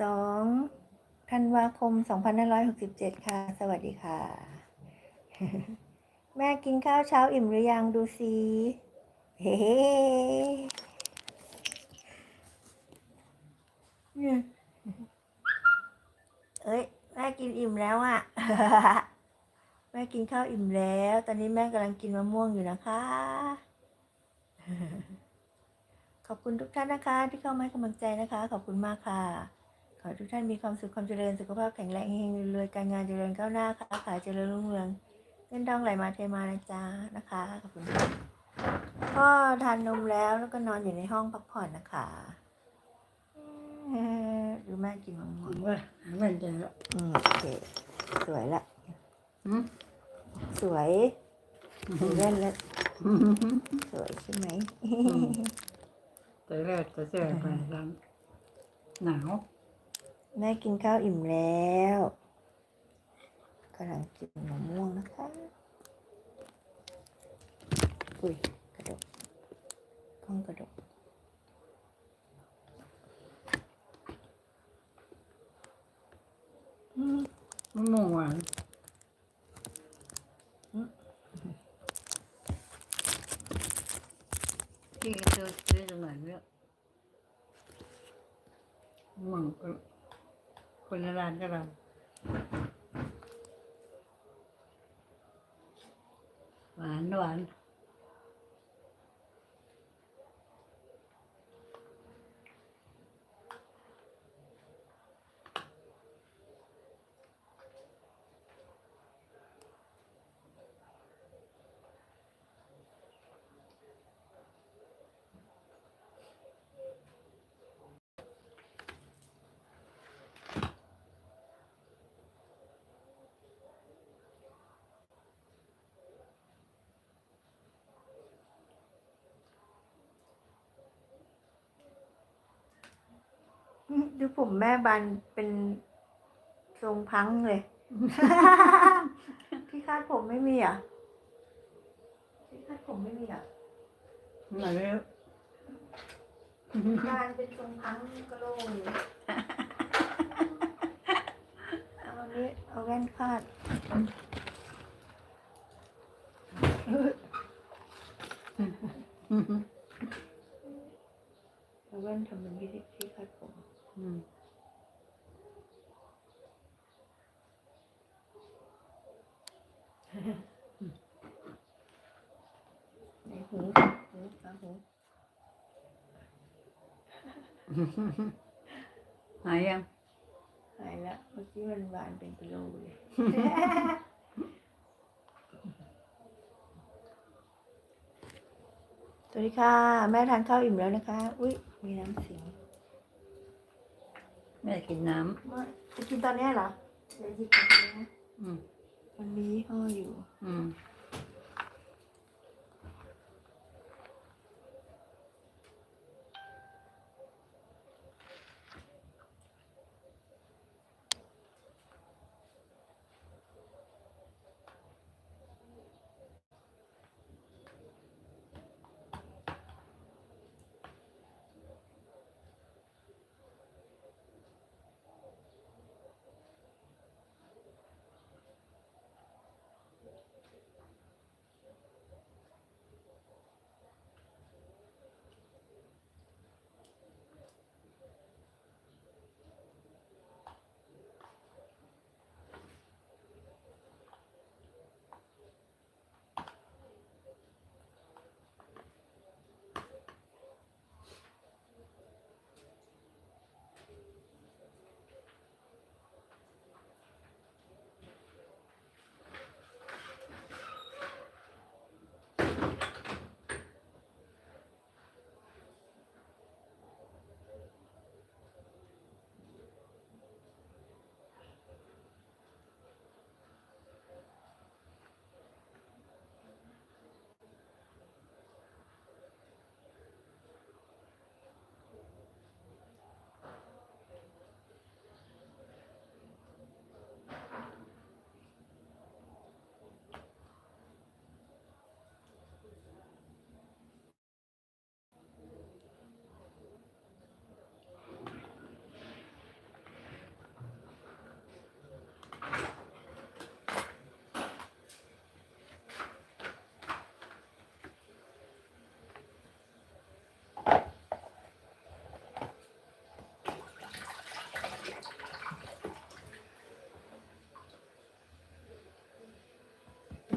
สองธันวาคมสองพันห้าร้อยหกสิบเจ็ดค่ะ สวัสดีค่ะ แม่กินข้าวเช้าอิ่มหรือยังดูสิเฮ้เนี่ยเอ้ยแม่กินอิ่มแล้วอะ่ะ แม่กินข้าวอิ่มแล้ว ตอนนี้แม่กำลังกินมะม่วงอยู่นะคะ ขอบคุณทุกท่านนะคะ ที่เข้ามาให้กำลังใจนะคะ ขอบคุณมากค่ะ ขอให้ทุกท่านมีความสุขความเจริญสุขภาพแข็งแรงเฮงรวยๆการงานเจริญก้าวหน้าค่ะขายเจริญรุ่งเรืองเงินทองไหลมาเทมานะจ๊ะนะคะขอบคุณค่ะพ่อทานนมแล้วแล้วก็นอนอยู่ในห้องพักผ่อนนะคะเอ่อดูแม่กินมะม่วงว่ามันจะอืมโอเคสวยละอืมสวยดูเล่นแล้วสวยใช่ไหมแต่แรกจะเจอไปแล้วหนาว แม่กินข้าวอิ่มแล้วกำลังกินมะม่วงนะคะ อุ้ยกระดกกล้องกระดกอืมมะม่วงหวานที่เจอซื้อตรงไหนเนี่ยมะม่วงก็ คนละร้านก็เราหวานหวาน ดูผมแม่บันเป็นทรงพังเลย ที่คาดผมไม่มีเหรอะที่คาดผมไม่มีเหรอะไหนเนี่ยการเป็นทรงพังก็โล่งเลยเอาวันนี้เอาแว่นคาดเอาแว่นทำเป็นที่ที่คาดผมอืมใน หูหูตาหูหายยังหายแล้วเมื่อกี้มันบานเป็นกิโลเลยสวัสดีค่ะ แม่ทานข้าวอิ่มแล้วนะคะ อุ้ยมีน้ำเสียง แม่กินน้ไม่จะกินตอนเนี้ยเหรอเดี๋ยวหยิบมาเลยนะำอืมมันมียี่ห้ออยู่ อืม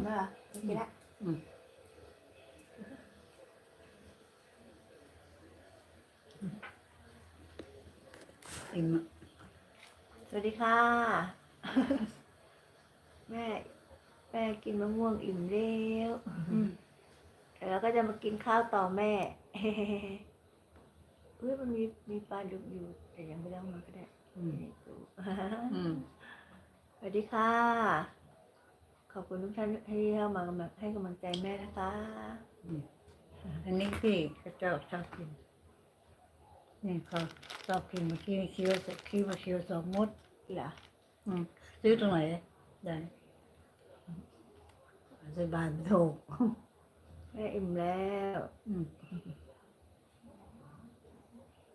กินละอืมอิ่มอะสวัสดีค่ะ แม่ แม่กินมะม่วงอิ่มแล้วอืมแล้วก็จะมากินข้าวต่อแม่เฮ้ยมันมีมีปลาดุกอยู่แต่ยังไม่ได้เอามาก็ได้อืมไม่รู้อืมสวัสดีค่ะ ขอบคุณทุกท่านที่เข้ามากำลังให้กำลังใจแม่นะคะอืมอันนี้ที่เขาเจ้าชอบกินนี่เขาชอบกินเมื่อกี้คิ้วคิ้วมาคิ้วสองมดเหรออืมซื้อตรงไหนได้ซื้อบานถูกแม่อิ่มแล้วอืม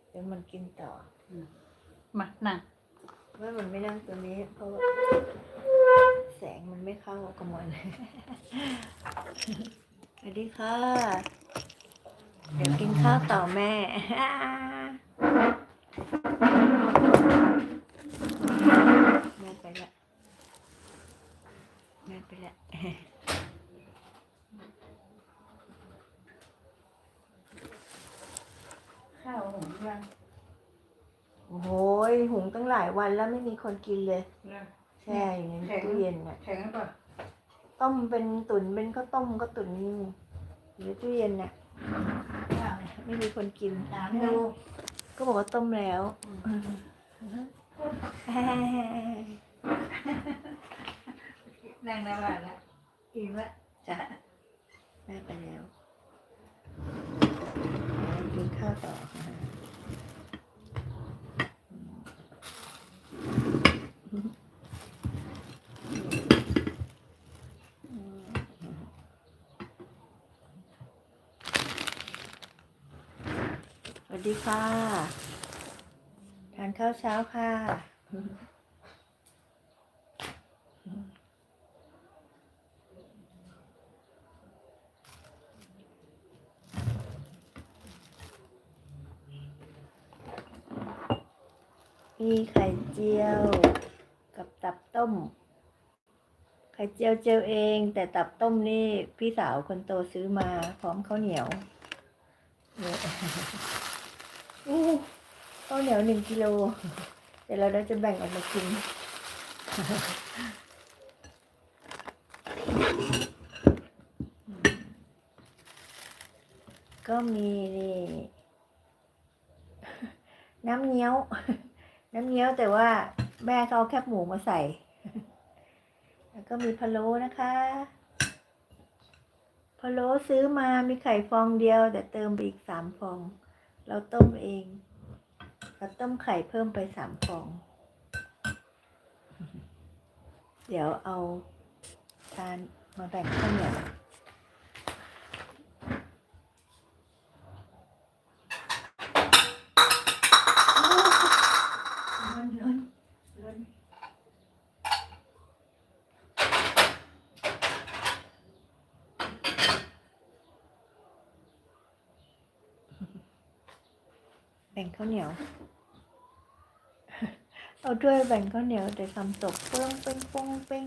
เดี๋ยวมันกินต่อมานั่ง ว่ามันไม่นั่งตัวนี้ เพราะว่าแสงมันไม่เข้ากับมันสวัสดีค่ะ เดี๋ยวกินข้าวต่อแม่ แม่ไปละแม่ไปละ ข้าวหุงยัง โอ้โหยหุงตั้งหลายวันแล้วไม่มีคนกินเลยยังแช่อยู่ในตู้เย็นน่ะแข็งหรือเปล่าต้มเป็นตุ๋นเป็นข้าวต้มก็ตุ๋นอยู่ในตู้เย็นน่ะไม่มีคนกินถามดูก็บอกว่าต้มแล้วนั่งได้บ้านแล้วอิ่มละจ้ะแม่ไปแล้วกินข้าวต่อ สวัสดีค่ะ ทานข้าวเช้าค่ะมีไข่เจียว ต้ม ไข่เจียวเจียวเอง แต่ตับต้มนี่พี่สาวคนโตซื้อมาพร้อมข้าวเหนียวเนี่ยอู้ข้าวเหนียวหนึ่งกิโลเดี๋ยวเราจะแบ่งออกมากินก็มีนี่น้ำเงี้ยว น้ำเงี้ยวแต่ว่าแม่เขาเอาแคบหมูมาใส่ ก็มีพะโล้นะคะพะโล้ซื้อมามีไข่ฟองเดียว แต่เติมไปอีกสามฟอง เราต้มเองเราต้มไข่เพิ่มไปสามฟอง เดี๋ยวเอาทานมาแบ่งข้าวเหนียว ร้อนร้อนร้อนแบ่งข้าวเหนียว เอาด้วยแบ่งข้าวเหนียวแต่ทำตกเป้งเป้งป้งเป้ง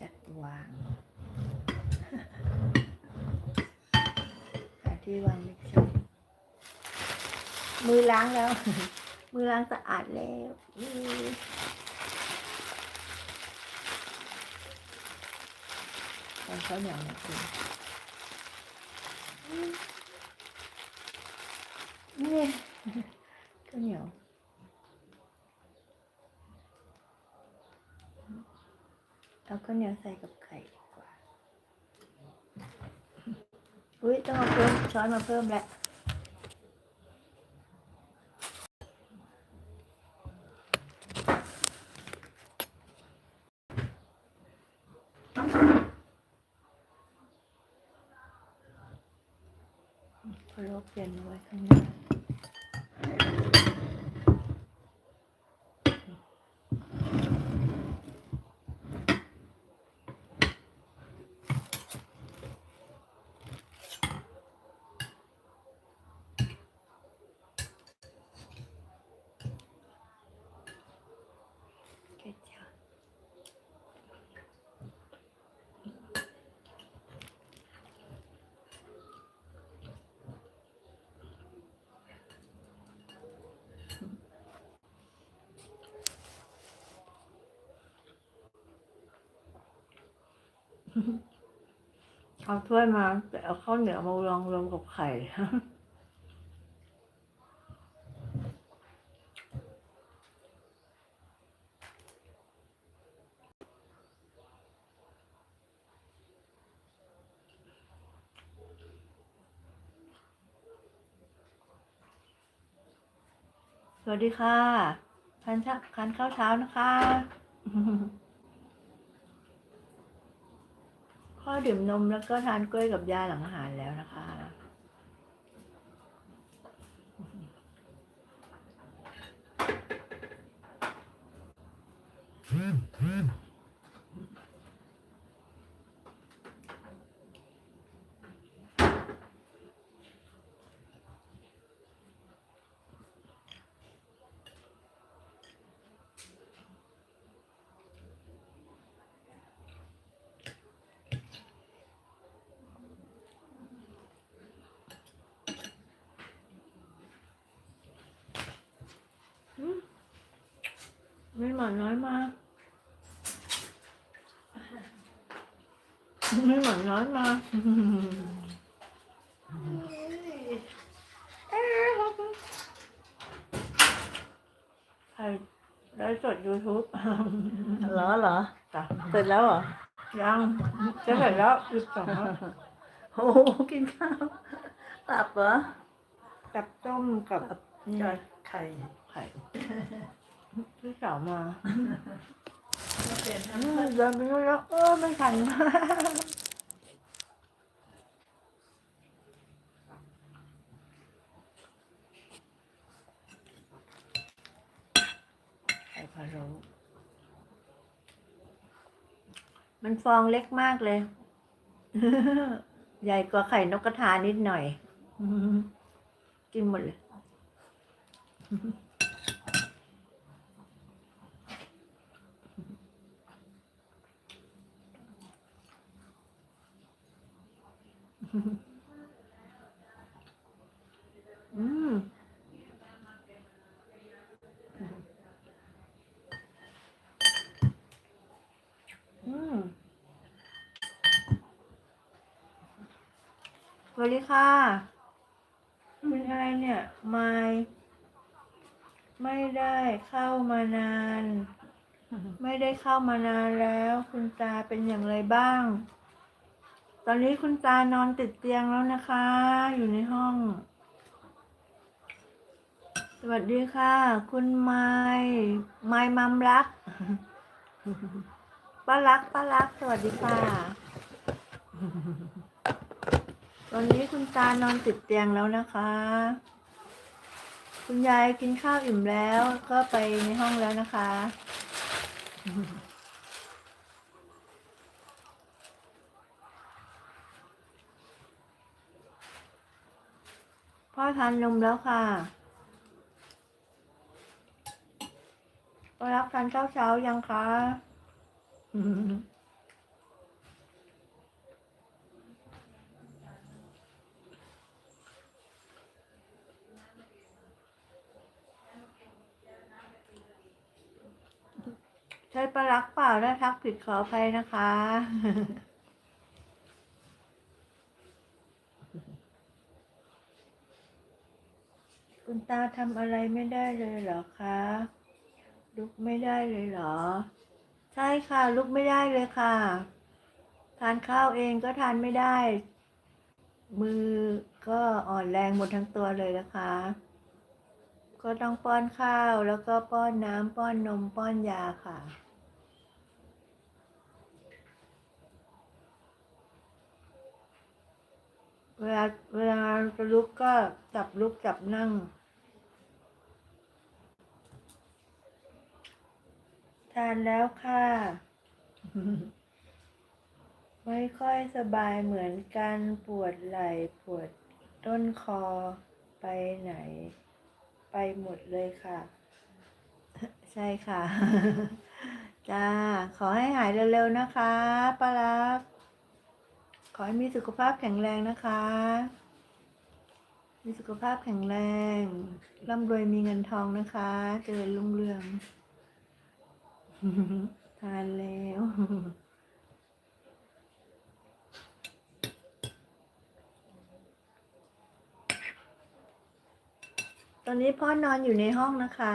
จัดวางหาที่วางไม่เจอมือล้างแล้ว มือล้างสะอาดแล้ว อือตอนเขาวเหนียวเนี่ยคุณนี่ข้าวเหนียวเอาข้าวเหนียวใส่กับไข่ดีกว่า อุ้ยต้องเอาเพิ่มช้อนมาเพิ่มแหละ พอลบ เปลี่ยนไว้ข้างหน้า เอาถ้วยมาแต่เอาข้าวเหนียวมารองรวมกับไข่สวัสดีค่ะทานช้าทานข้าวเช้านะคะ พ่อดื่มนมแล้วก็ทานกล้วยกับยาหลังอาหารแล้วนะคะ ไม่หมอนน้อยมากไม่หมอนน้อยมากใครได้สด YouTube เหรอเหรอจ้ะเสร็จแล้วเหรอ ยังจะเสร็จแล้วอีกสองแล้วโอ้โหกินข้าวตับเหรอจับต้มกับจอยไข่ไข่ พี่สาวมาเปลี่ยนอืมเดินไปนู่นแล้วเออไม่ทันไข่พะโล้มันฟองเล็กมากเลย ใหญ่กว่าไข่นกกระทานิดหน่อย กินหมดเลย อืมอืมสวัสดีค่ะเป็นอะไรเนี่ย ไม่ไม่ได้เข้ามานาน ไม่ได้เข้ามานานแล้ว คุณตาเป็นอย่างไรบ้าง ตอนนี้คุณตานอนติดเตียงแล้วนะคะ อยู่ในห้อง สวัสดีค่ะ คุณไม้ไม้มัมรัก ป้ารักป้ารัก สวัสดีค่ะ ตอนนี้คุณตานอนติดเตียงแล้วนะคะ คุณยายกินข้าวอิ่มแล้ว ก็ไปในห้องแล้วนะคะ พ่อทานนมแล้วค่ะป้ารักทานข้าวเช้ายังคะใช่ปลารักเปล่าถ้าทักผิดขออภัยนะคะ คุณตาทำอะไรไม่ได้เลยเหรอคะ ลุกไม่ได้เลยเหรอ ใช่ค่ะ ลุกไม่ได้เลยค่ะ ทานข้าวเองก็ทานไม่ได้ มือก็อ่อนแรงหมดทั้งตัวเลยนะคะ ก็ต้องป้อนข้าวแล้วก็ป้อนน้ำป้อนนมป้อนยาค่ะ วลาเวลาจะลุกก็จับลุกจับนั่ง ทานแล้วค่ะ ไม่ค่อยสบายเหมือนกันปวดไหล่ปวดต้นคอไปไหน ไปหมดเลยค่ะ ใช่ค่ะ จ้า ขอให้หายเร็วๆนะคะป้ารัก ขอให้มีสุขภาพแข็งแรงนะคะ มีสุขภาพแข็งแรง ร่ำรวยมีเงินทองนะคะ เจริญรุ่งเรือง ทานแล้วตอนนี้พ่อนอนอยู่ในห้องนะคะ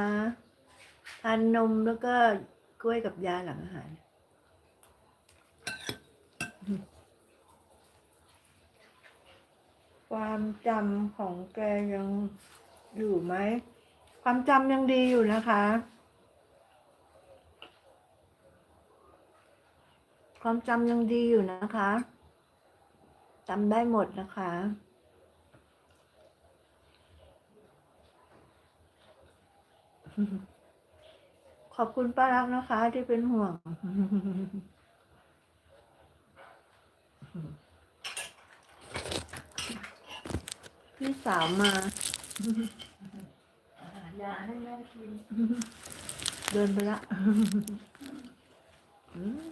ทานนมแล้วก็กล้วยกับยาหลังอาหาร ความจำของแกยังอยู่ไหม ความจำยังดีอยู่นะคะ ความจำยังดีอยู่นะคะจำได้หมดนะคะขอบคุณป้ารักนะคะที่เป็นห่วง พี่สาวมา ยาให้แม่กิน เดินไปละอืม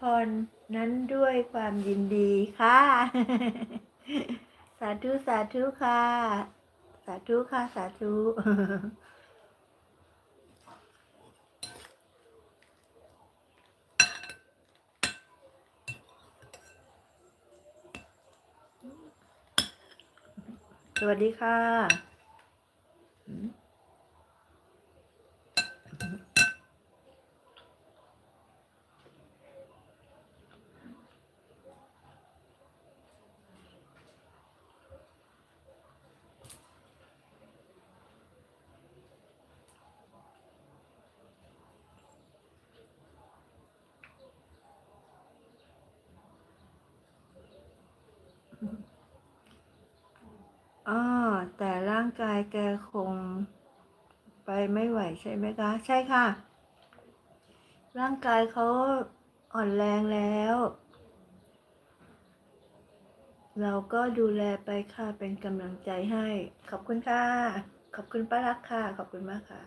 ขอ รนั้นด้วยความยินดีค่ะ สาธุสาธุค่ะ สาธุค่ะ สาธุสวัสดีค่ะอืมอ๋อแต่ ร่างกายแกคงไปไม่ไหวใช่ไหมคะ ใช่ค่ะ ร่างกายเขาอ่อนแรงแล้ว เราก็ดูแลไปค่ะ เป็นกำลังใจให้ ขอบคุณค่ะ ขอบคุณป้ารักค่ะ ขอบคุณมากค่ะ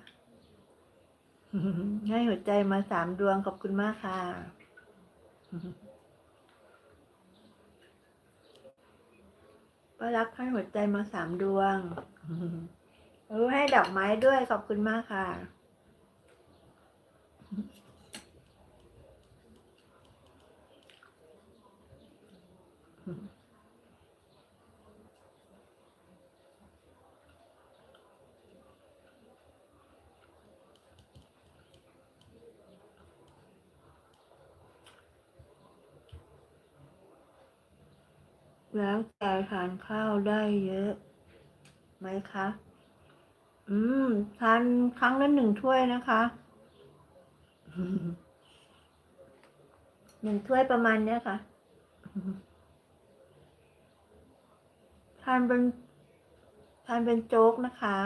ให้หัวใจมาสามดวง ขอบคุณมากค่ะป้ารักให้หัวใจมาสามดวง เออให้ดอกไม้ด้วยขอบคุณมากค่ะ แล้วแกทานข้าวได้เยอะ ไหมคะ อืม ทานครั้งละหนึ่งถ้วยนะคะ หนึ่งถ้วยประมาณเนี้ยค่ะ ทานเป็นทานเป็นโจ๊กนะคะ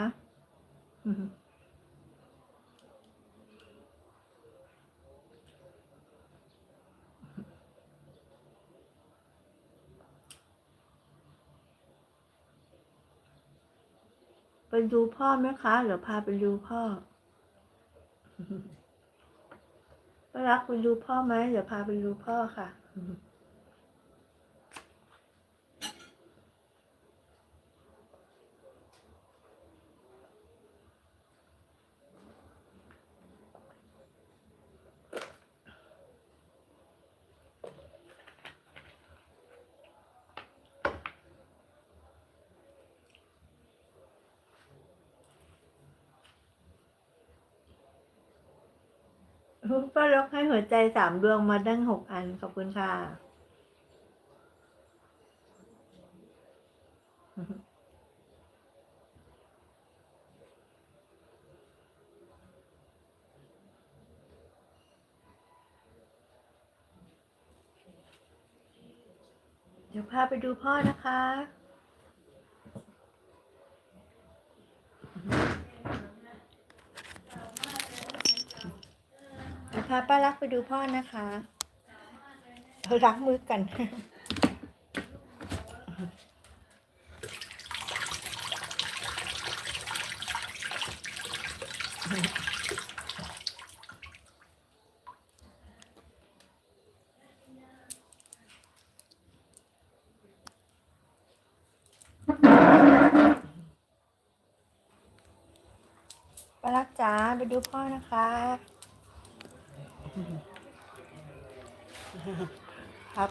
ไปดูพ่อไหมคะเดี๋ยวพาไปดูพ่อป้ารักไปดูพ่อไหมเดี๋ยวพาไปดูพ่อค่ะ ป้าล็อกให้หัวใจสามดวงมาตั้งหกอัน ขอบคุณค่ะ เดี๋ยวพาไปดูพ่อนะคะ พาป้ารักไปดูพ่อนะคะเราล้างมือกันป้ารักจ๋าไปดูพ่อนะคะ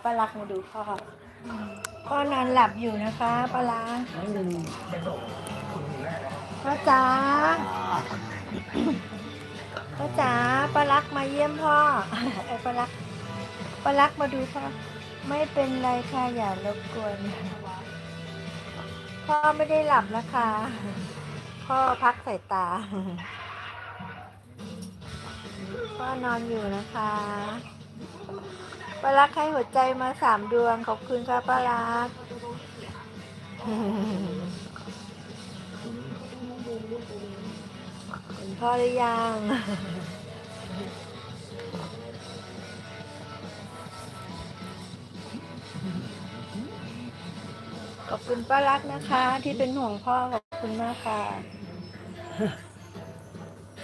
ป้ารักมาดูพ่อพ่อนอนหลับอยู่นะคะป้ารักพ่อจ๋าพ่อจ๋าป้ารักมาเยี่ยมพ่อไอ้ป้ารักป้ารักมาดูพ่อไม่เป็นไรค่ะอย่ารบกวนพ่อไม่ได้หลับนะคะพ่อพักสายตาพ่อนอนอยู่นะคะ ป้ารักให้หัวใจมาสามดวง ขอบคุณค่ะป้ารักเห็นพ่อหรือยังขอบคุณป้ารักนะคะ ที่เป็นห่วงพ่อขอบคุณมากค่ะ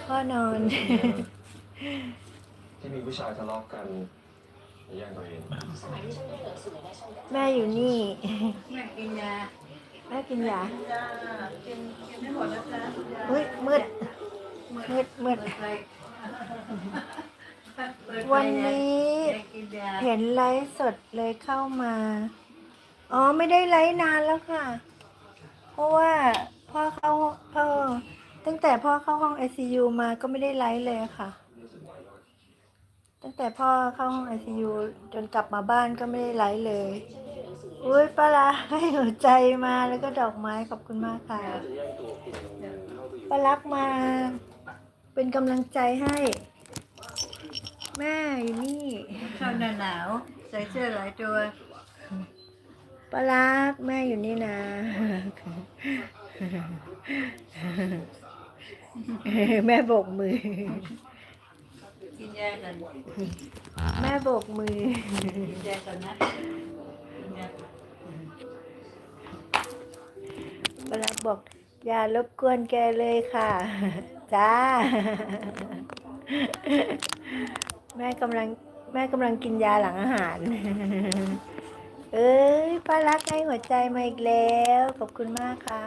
พ่อนอน ที่มีผู้ชายทะเลาะกัน แย่งตัวเองแม่อยู่นี่ แม่กินยาแม่กินยากินกินไม่หมดนะคะอุ้ยมืดมืดมืดเปิดไฟเปิดไฟวันนี้ยายกินยาเห็นไลฟ์สดเลยเข้ามา อ๋อไม่ได้ไลฟ์นานแล้วค่ะ เพราะว่าพ่อเข้าพ่อตั้งแต่พ่อเข้าห้องไอซียูมาก็ไม่ได้ไลฟ์เลยค่ะ ตั้งแต่พ่อเข้าห้องไอซียูจนกลับมาบ้านก็ไม่ได้ไลฟ์เลย อุ้ยปลาให้หัวใจมาแล้วก็ดอกไม้ขอบคุณมากค่ะปลารักมา เป็นกำลังใจให้ แม่อยู่นี่เข้าหน้าหนาวใส่เสื้อหลายตัวปลาักแม่อยู่นี่นะแม่โบกมือ กินยากันแม่โบกมือ กินยากันนะกินยาปลารักบอก อย่ารบกวนแกเลยค่ะ จ้า แม่กำลังแม่กำลังกินยาหลังอาหาร เอ้ยป้ารักให้หัวใจมาอีกแล้ว ขอบคุณมากค่ะ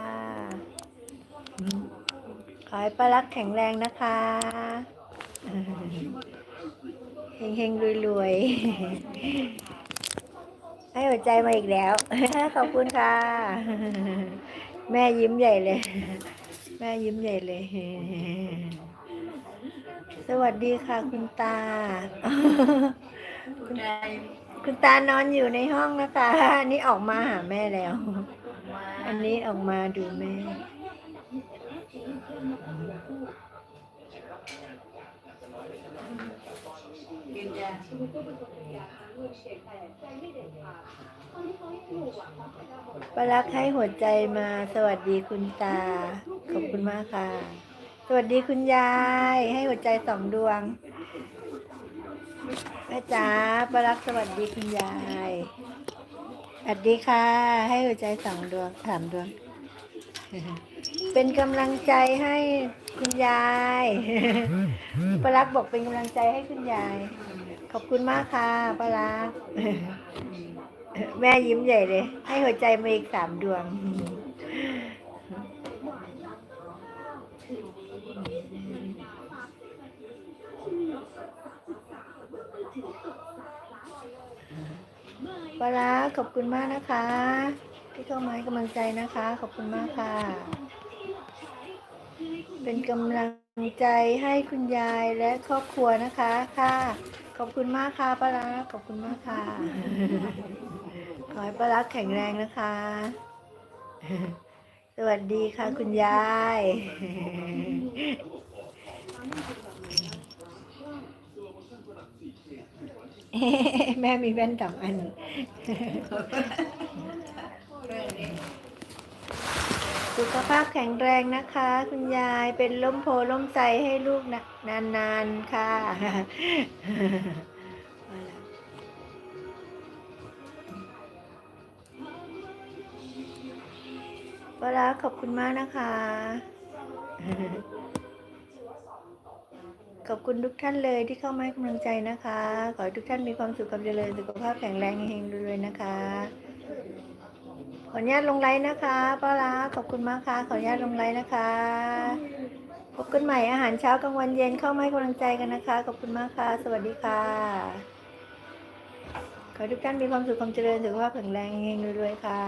ขอให้ป้ารักแข็งแรงนะคะ เฮงเฮงรวยรวยให้หัวใจมาอีกแล้ว ขอบคุณค่ะ แม่ยิ้มใหญ่เลย แม่ยิ้มใหญ่เลย สวัสดีค่ะ คุณตา คุณตานอนอยู่ในห้องนะคะ อันนี้ออกมาหาแม่แล้ว อันนี้ออกมาดูแม่ กินยา ปารักให้หัวใจมา สวัสดีคุณตา ขอบคุณมากค่ะ สวัสดีคุณยาย ให้หัวใจสองดวงแม่จ๋าปารักสวัสดีคุณยาย สวัสดีค่ะ ให้หัวใจสองดวงสามดวง เป็นกำลังใจให้คุณยายปารักบอกเป็นกำลังใจให้คุณยายข อบคุณมากค่ะปารักแม่ยิ้มใหญ่เลย ให้หัวใจมาอีกสามดวง ปลาราขอบคุณมากนะคะ ที่เข้ามาให้กำลังใจนะคะ ขอบคุณมากค่ะ เป็นกำลังใจให้คุณยายและครอบครัวนะคะค่ะ ขอบคุณมากค่ะปลาร้าขอบคุณมากค่ะ ขอให้ปลาร้าแข็งแรงนะคะ สวัสดีค่ะคุณยาย แม่มีแว่นสองอัน สุขภาพแข็งแรงนะคะ คุณยายเป็นล่มโพล่มใจให้ลูกนะนานๆค่ะปลาขอบคุณมากนะคะ ขอบคุณทุกท่านเลยที่เข้ามาให้กำลังใจนะคะ ขอให้ทุกท่านมีความสุขความเจริญสุขภาพแข็งแรงเฮงรวยๆนะคะ ขออนุญาตลงไลน์นะคะป้าลาขอบคุณมากค่ะ ขออนุญาตลงไลน์นะคะ พบกันใหม่อาหารเช้ากลางวันเย็นเข้ามาให้กำลังใจกันนะคะ ขอบคุณมากค่ะ สวัสดีค่ะ ขอทุกท่านมีความสุขความเจริญสุขภาพแข็งแรงเงินรวยๆค่ะ